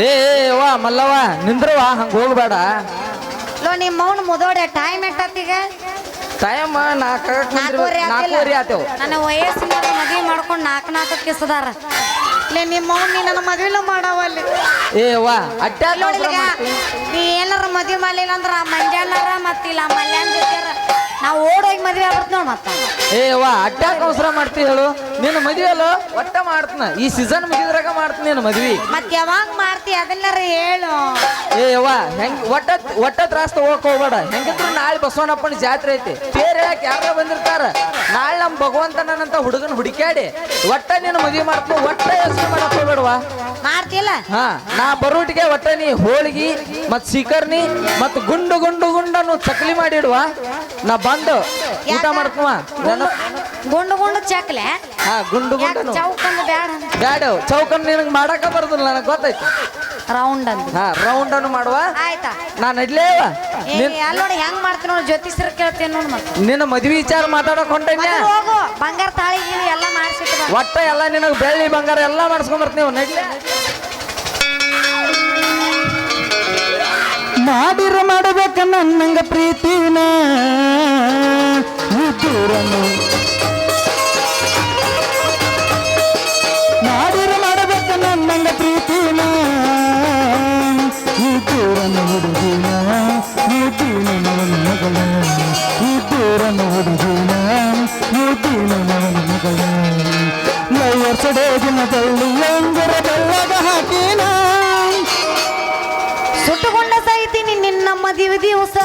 ಏ ವಾ ಮಲ್ಲವ್ವ ನಿಂದ್ರವ್ವ ಹಂಗ ಹೋಗ್ಬೇಡ. ಲೋ ನಿಮ್ಮ ಮೌನ ಮುದೋಡೆ ಟೈಮ್ ಎಷ್ಟತ್ತೀಗ ಟೈಮ್ ನಾಲ್ಕು ನಾಲ್ಕೂವರೆ ಆತೇವ್ ನನ್ನ ವಯಸ್ಸಿನ ಮದುವೆ ಮಾಡ್ಕೊಂಡು ನಾಲ್ಕು ನಾಲ್ಕು ಕಿಸದಾರ ಲೇ ನಿಮ್ಮ ನೀ ನನ್ನ ಮದುವೆನೂ ಮಾಡವಲ್ಲಿ ಏ ವಾ ಅಡ್ಡಾಡ್ ನೋಡಿಲ್ಗ ನೀ ಏನಾರ ಮದುವೆ ಮಾಡಲಿಲ್ಲ ಅಂದ್ರೆ ಆ ಮಂಜಾನಾರ ಮತ್ತಿಲ್ಲ ಮಲ್ಯಾನ್ ಜೊತೆರ ನಾವು ಓಡೋಗಿ ಮದುವೆ ಆಗ್ಬಿಡ್ತು ನೋಡ್ ಮತ್ತೆ. ಏ ವಾ ಅಡ್ಡಾಕ್ ಅವಸರ ಮಾಡ್ತಿ ಹೇಳು. ನಿನ್ನ ಮದ್ವೆ ಅಲ್ಲ? ಒಟ್ಟ ಮಾಡ್ತನ. ಈ ಸೀಸನ್ ಮುಗಿದ್ರಾಗ ಮಾಡ್ತೀನಿ ನಿನ್ನ ಮದ್ವಿ. ಮತ್ತೆ ಯಾವಾಗ ಮಾಡ್ತಿ ಅದನ್ನಾರ ಹೇಳು. ಏ ವಾ ಹೆಂಗ್ ಒಟ್ಟ ಒಟ್ಟ ತ್ರಾಸ್ ತಗೋಕ್ ಹೋಗ್ಬೇಡ. ಹೆಂಗಿದ್ರು ನಾಳೆ ಬಸವಣ್ಣಪ್ಪನ ಜಾತ್ರೆ ಐತಿ. ತೇರ್ ಹೇಳಕ್ ಯಾರ ಬಂದಿರ್ತಾರ. ನಾಳೆ ನನ್ನಂತ ಭಗವಂತನಂತ ಹುಡುಗನ್ ಹುಡುಕ್ಯಾಡಿ ಒಟ್ಟ ನಿನ್ನ ಮದ್ವಿ ಮಾಡ್ತು ಒಟ್ಟ ಯೋಚನೆ ಮಾಡಕ್ ಹೋಗ್ಬೇಡವಾ? ಮಾಡ್ತಿಲ್ಲ ಹಾ ನಾ ಬರೋಟಿಗೆ ಒಟ್ಟ ನೀ ಹೋಳಿಗಿ ಮತ್ ಸೀಕರ್ನಿ ಮತ್ ಗುಂಡು ಗುಂಡು ಗುಂಡನ್ನು ಚಕ್ಲಿ ಮಾಡಿಡುವ? ನಾ ಬಂದು ಊಟ? ಮಾಡ್ತೀವ ಗುಂಡು ಗುಂಡು ಚಕ್ಲೆ? ಹಾ ಗುಂಡು ಗುಂಡು ಗುಂಡನು. ಚೌಕಂದು ಬ್ಯಾಡ ಬ್ಯಾಡ ಚೌಕನ್ ನಿನಗ್ ಮಾಡಾಕ ಬರುದಿಲ್ಲ ನನಗ್ ಗೊತ್ತೈತಿ ರೌಂಡ್ ಅಂತ ಹಾ ರೌಂಡ್ ಅನ್ನು ಮಾಡುವ? ಆಯ್ತಾ? ನಾ ನಡ್ಲೇವ ಏ ಅಲ್ಲಿ ನೋಡಿ ಹೆಂಗ್ ಮಾಡ್ತೀನಿ ನೋಡಿ ಜ್ಯೋತಿಷ್ಯರ ಕೇಳ್ತೀನಿ ನೋಡಿ ಮತ್ತೆ. ನಿನ್ನ ಮದ್ವಿ ವಿಚಾರ ಮಾತಾಡಕ್ ಹೊಂಟ ಹೋಗು ಬಂಗಾರ ತಾಳಿ ಗೀಳಿ ಎಲ್ಲ ಮಾಡಿಸಿಟ್ಟು ಒಟ್ಟು ಒಟ್ಟ ಎಲ್ಲ ನಿನಗೆ ಬೆಳ್ಳಿ ಬಂಗಾರ ಎಲ್ಲ ಮಾಡಿಸ್ಕೊಂಡ್ ಬರ್ತೀವಿ ನಡ್ಲೆ ಮಾಡಿರ ಮಾಡಬೇಕ ನನ್ನಂಗ ಪ್ರೀತಿನ ಈ ದೂರನು ಲೈವರ್ಸಡೆ ದಿನದಲ್ಲಿ ಅಂಗರ ಬೆಳ್ಳಗ ಹಾಕಿನ? ಸುಟ್ಟುಕೊಂಡ ಸಾಯ್ತೀನಿ ನಿನ್ನ ಮದುವೆ ದಿವಸ.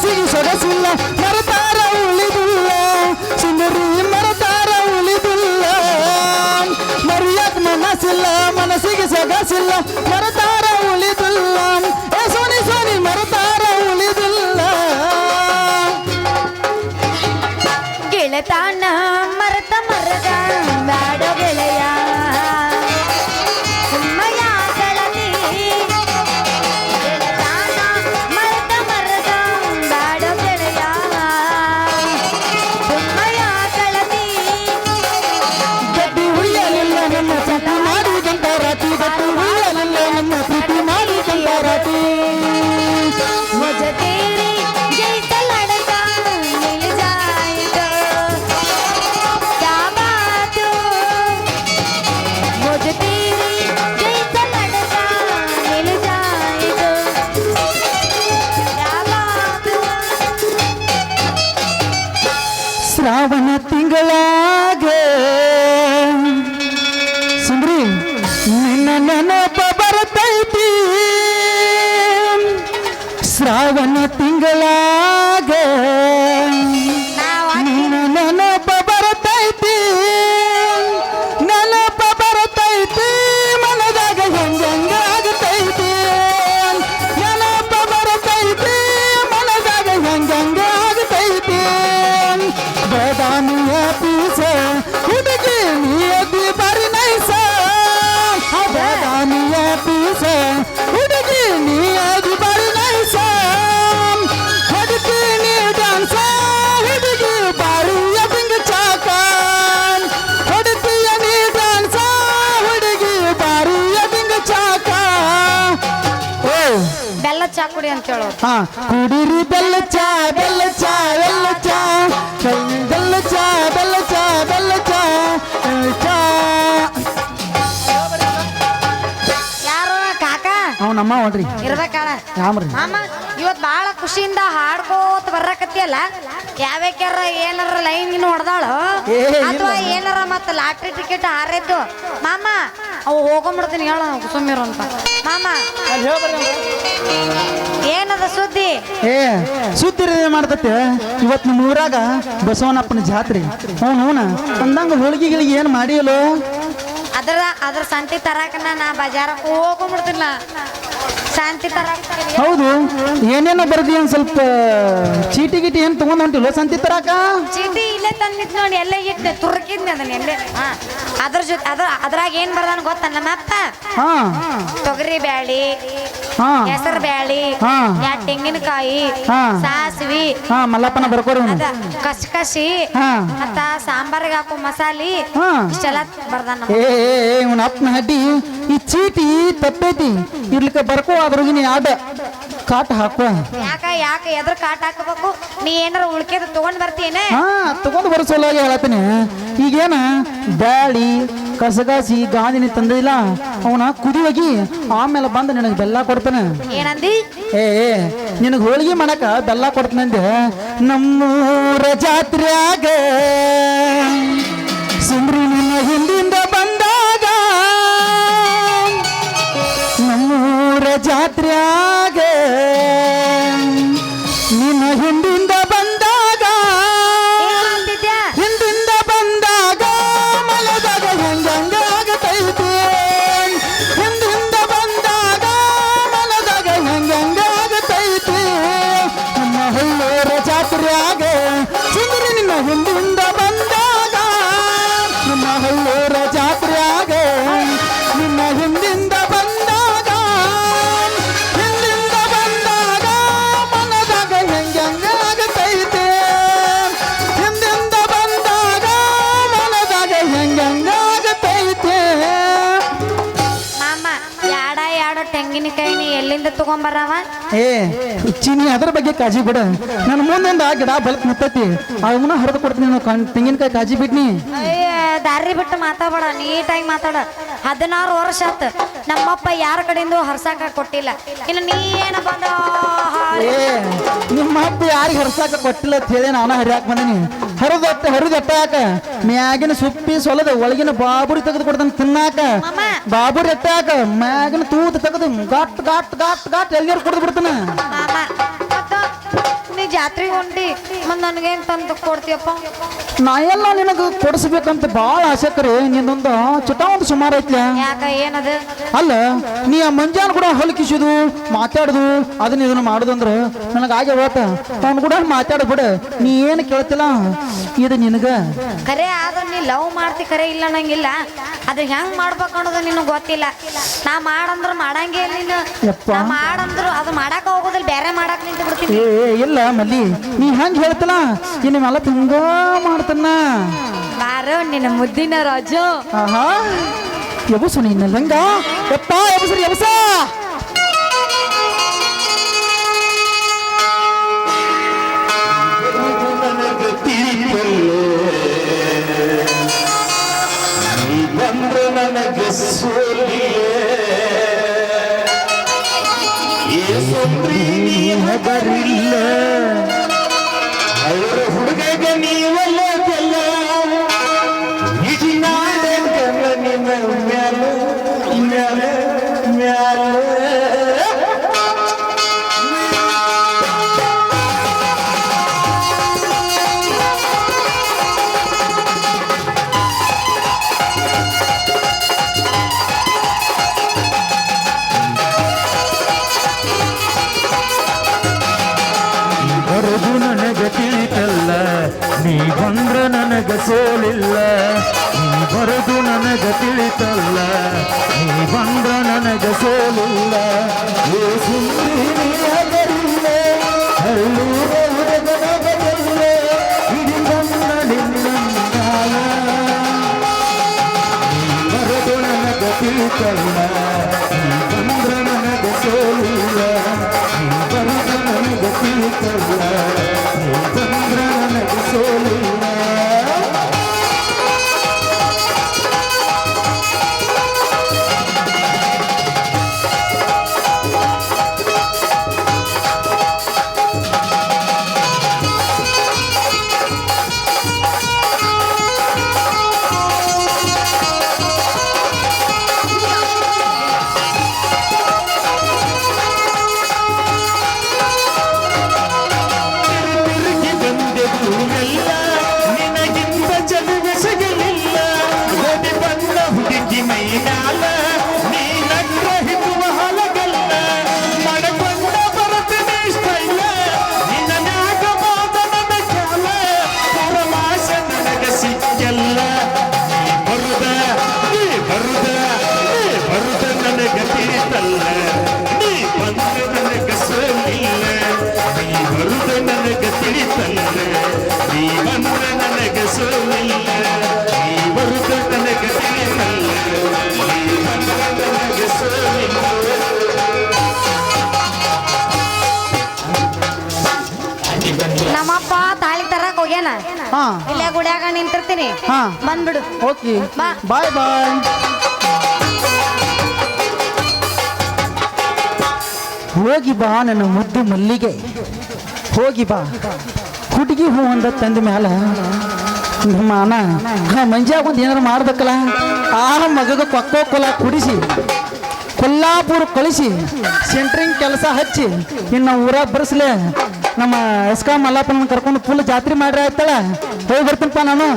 ಮನಸ್ಸಿಗೆ ಸೊಗಸಿಲ್ಲ ಮರತಾರ ಉಳಿದಿಲ್ಲ ಸುಂದರಿ ಮರತಾರ ಉಳಿದಿಲ್ಲ ಮರಿಯಕ್ ಮನಸ್ಸಿಲ್ಲ ಮನಸ್ಸಿಗೆ ಸೊಗಸಿಲ್ಲ ಮರತಾರ ಉಳಿದಿಲ್ಲ ಏ ಸೋನಿ ಸೋನಿ ಮರತಾರ ಉಳಿದಿಲ್ಲ ಗೆಳತಾನ ಮರತ ಮರದ ಬ್ಯಾಡ ಗೆಳೆಯ ನಿನ್ನ ನೆನಪ ಬರ್ತೈತಿ. ಶ್ರಾವಣ ಕುಡಿ ಅಂತ ಹಾ. ಕುಡಿರಿ ಬೆಲ್ಲ ಚಾ ಬೆಲ್ಲ ಚಾ ಬೆಲ್ಲ ಚಾ. ಬೆಲ್ಲ ಚಾ ಬೆಲ್ಲ ಚಾ ಬೆಲ್ಲ ಚಾ ಚಾ. ಯಾರು ಕಾಕ? ಅವನಮ್ಮ ನೋಡ್ರಿ ಇರ್ಬೇಕಾಳ ಯಾಮ್ರಿ? ಮಾಮ ಇವತ್ ಬಾಳ ಖುಷಿಯಿಂದ ಹಾಡ್ಕೋತ ಬರ್ರಕತ್ತಿಯಲ್ಲ? ಯಾವ್ಯಾಕ್ಯಾರ ಏನಾರ ಲೈನ್ ಹೊಡೆದಾಳು? ಅಥವಾ ಏನಾರ ಮತ್ತ ಲಾಟ್ರಿ ಟಿಕೆಟ್ ಹಾರಿದ್ದು? ಮಾಮ ಅವು ಹೋಗೊಂಬಿಡ್ತೀನಿ ಹೇಳ ಸುಮ್ಮಿರು ಅಂತ. ಮಾಮ. ಏನದ ಸುದ್ದಿ? ಏ ಸುದ್ದಿ ಮಾಡ್ತತೆ? ಇವತ್ತು ನಿಮ್ಮ ಊರಾಗ ಬಸವನಪ್ಪನ ಜಾತ್ರೆ. ಹ್ಞೂ ಹ್ಞೂ ಅಂದಂಗ ಹೋಳಿಗೆಗಳಿಗೆ ಏನು ಮಾಡಿಯಲ್ಲೋ? ಅದರ ಅದ್ರ ಸಂತಿ ತರಾಕ ನಾ ಬಜಾರಕ್ಕೆ ತರ ಹೌದು. ಏನೇನೋ ಬರ್ದಿ ಒಂದ್ ಸ್ವಲ್ಪ ಚೀಟಿ ಗೀಟಿ ಏನ್ ತಗೊಂಡ್ ಹೊಂಟಿಲ್ಲ ಸಂತಿ ತರಾಕ? ಚೀಟಿ ಇಲ್ಲೇ ತಂದಿತ್ತು ನೋಡಿ ಎಲ್ಲ ಇಟ್ಟೆ ತುರ್ಕಿದ್ನಿ ಅದನ್ನ ಎಲ್ಲೇ. ಅದ್ರ ಜೊತೆ ಅದ್ರ ಅದ್ರಾಗ ಏನ್ ಬರ್ದಾನ ಗೊತ್ತ ನಮ್ಮಪ್ಪ? ತೊಗರಿ ಬ್ಯಾಳಿ ಹೆಸರು ಬ್ಯಾಳಿ ಹಾ. ತೆಂಗಿನಕಾಯಿ ಹಾ. ಸಾಸಿವಿ ಹಾ ಮಲ್ಲಪ್ಪನ ಬರ್ಕೋರಿ ಅದ ಕಸಿ ಹಾ. ಮತ್ತ ಸಾಂಬಾರಿಗೆ ಹಾಕೋ ಮಸಾಲಿ ಹಾ. ಇಷ್ಟೆಲ್ಲ ಬರ್ದಾನ ಏ ಇವನ ಅಪ್ಪನ ಹಡ್ಡಿ ಈ ಚೀಟಿ ತಪ್ಪೈತಿ ಇರ್ಲಿಕ್ಕೆ ಬರ್ಕೋ ಅದ್ರ ಯಾವ್ದ ಕಾಟ ಹಾಕುವ ಯಾಕ ಯಾಕ ಎದ್ರ ಕಾಟ ಹಾಕಬೇಕು ನೀ ಏನಾರ ಉಳ್ಕೆದ ತಗೊಂಡ್ ಬರ್ತೀನಿ ಹಾ ತಗೊಂಡು ಬರೋ ಸಲುವಾಗಿ ಹೇಳತ್ತೀನಿ ಈಗೇನ ಬ್ಯಾಳಿ ಕಸಗಾಸಿ ಗಾಂಧಿನಿ ತಂದಿಲ್ಲ ಅವನ ಕುದಿಯೋಗಿ ಆಮೇಲೆ ಬಂದು ನಿನಗೆ ಬೆಲ್ಲ ಕೊಡ್ತಾನೆ. ಏನಂದಿ? ಏ ನಿನಗೆ ಹೋಳಿಗೆ ಮಾಡಕ ಬೆಲ್ಲ ಕೊಡ್ತಾನಂದೆ ನಮ್ಮೂರ ಜಾತ್ರ್ಯಾಗ ಎಲ್ಲಿಂದ ತಗೊಂಬರವ? ಏ ಚೀನಿ ಅದ್ರ ಬಗ್ಗೆ ಕಾಜಿ ಬಿಡ. ನನ್ನ ಮುಂದೊಂದು ಆ ಗಿಡ ಬಲಕ್ ಮುತ್ತತಿ ಅವನ್ನ ಹರಿದು ಕೊಡ್ತೀನಿ ನಾನು ತೆಂಗಿನಕಾಯಿ ಕಾಜಿ ಬಿಡ್ನಿ. ದಾರಿ ಬಿಟ್ಟು ಮಾತಾಡ ನೀಟಾಗಿ ಮಾತಾಡ. ಹದಿನಾರು ವರ್ಷ ಆತ. ನಮ್ಮಪ್ಪ ಯಾರ ಕಡೆಯಿಂದ ಹರ್ಸಾಕ ಕೊಟ್ಟಿಲ್ಲ. ಇನ್ನು ನೀ ಏನ ಬಂದ? ಏ ನಿಮ್ಮ ಅಪ್ಪ ಯಾರಿಗೆ ಹರ್ಸಾಕ ಕೊಟ್ಟಿಲ್ಲ ಅಂತ ಹೇಳಿ ನಾನು ಹರಿಯಾಕ ಬಂದೀನಿ. ಹರಿದತ್ತ ಹರಿದಟ್ಟಾಕ ಮ್ಯಾಗಿನ ಸುಪ್ಪಿ ಸೊಲದ ಒಳಗಿನ ಬಾಬುರಿ ತೆಗೆದು ಕೊಡ್ತಾನೆ ತಿನ್ನಾಕ. ಬಾಬುರಿ ಎಟ್ಟಾಕ ಮ್ಯಾಗಿನ ತೂತ ತೆಗೆದು ಗಾಟ್ ಗಾಟ್ ಗಾಟ್ ಗಾಟ್ ಎಲ್ಲಿಯಾರು ಕುಡಿದು ಬಿಡ್ತಾನೆ? ಮತ್ತ ಜಾತ್ರೆಗೆ ಹೊಂಟಿ ಮತ್ ನನಗೇನು ತಂದು ಕೊಡ್ತೀಯಪ್ಪ? ನಾ ಎಲ್ಲ ನಿನಗೆ ಕೊಡಿಸ್ಬೇಕಂತ ಭಾಳ ಆಸಕ್ರಿ ನಿನ್ನೊಂದು ಚುಟ ಒಂದು ಸುಮಾರು ಐತ್ಲ. ಯಾಕ ಏನದು? ಅಲ್ಲ ನೀ ಆ ಮಂಜಾನ್ ಕೂಡ ಹೊಲ್ ಕಿಸುದು ಮಾತಾಡುದು ಅದನ್ನ ಇದನ್ನ ಮಾಡುದಂದ್ರೆ ನನಗೆ ಆಗೆ ಹೋತ. ಅವ್ನು ಕೂಡ ಮಾತಾಡ ಬಿಡ. ನೀ ಏನು ಕೇಳ್ತಿಲ್ಲ? ಇದು ನಿನಗ. ಖರೆ ಆದ್ರೆ ನೀ ಲವ್ ಮಾಡ್ತಿ ಖರೆ ಇಲ್ಲ ನಂಗಿಲ್ಲ ಅದು ಹೆಂಗ್ ಮಾಡ್ಬೇಕು ಅನ್ನೋದು ನಿನಗೆ ಗೊತ್ತಿಲ್ಲ. ನಾ ಮಾಡಂದ್ರ ಮಾಡಂಗೇ ಇಲ್ಲ ನೀನು. ಯಪ್ಪ. ನಾ ಮಾಡಂದ್ರು ಅದು ಮಾಡಾಕ ಹೋಗೋದಿಲ್ಲ ಬೇರೆ ಮಾಡಾಕ ನಿಂತು ಬಿಡ್ತೀನಿ ಏ ಏ, ಇಲ್ಲ ಮಲ್ಲಿ ನೀ ಹೆಂಗ್ ಹೇಳ್ತಲ್ಲ ಇನ್ನು ಮೇಲೆ ಹಿಂಗ ಮಾಡ್ತಾನ ಬಾರೋ ನಿನ್ನ ಮುದ್ದಿನ ರಾಜು. ಆಹಾ. ಎಬಸು ನೀನು ಲಂಗ ಯಪ್ಪ ಎಬಸ್ರಿ ಎಬಸ. ಸೋಲಿಲ್ಲ ನೀ ಬರುದು ನನಗೆ ತಿಳಿತಲ್ಲ ನೀ ಬಂದ್ರ ನನಗೆ ಸೋಲಿಲ್ಲ ಏ ಸುಂದರಿ ಹಾ. ಇಲ್ಲೇ ಗುಡಿಯಾಗ ನಿಂತಿರ್ತೀನಿ. ಹಾ. ಬಂದ್ಬಿಡು. ಓಕೆ. ಬಾ. ಬಾಯ್ ಬಾಯ್. ಹೋಗಿ ಬಾ ನನ್ನ ಮುದ್ದು ಮಲ್ಲಿಗೆ. ಹೋಗಿ ಬಾ. ಹುಡುಗಿ ಹೂ ಅಂದ ತಂದ ಮ್ಯಾಲ. ನಮ್ಮ ಅಣ್ಣ ಮಂಜಾಗ ಒಂದು ಏನಾರು ಮಾಡ್ಬೇಕಲ್ಲ? ಆ ಮಗಗ ಕೊಕ್ಕೋ ಕೊಲ ಕುಡಿಸಿ. ಕೊಲ್ಲಾಪುರ ಕಳಿಸಿ ಸೆಂಟ್ರಿಂಗ್ ಕೆಲಸ ಹಚ್ಚಿ, ಇನ್ನು ಊರಾಗ ಬರ್ಸ್ಲೆ, ನಮ್ಮ ಎಸ್ಕಾ ಮಲ್ಲಪ್ಪನ ಕರ್ಕೊಂಡು ಫುಲ್ ಜಾತ್ರೆ ಮಾಡ್ರಿ ಆಯ್ತಲ್ಲ? ಹೋಗಿ ಬರ್ತೀನಪ್ಪ ನಾನು.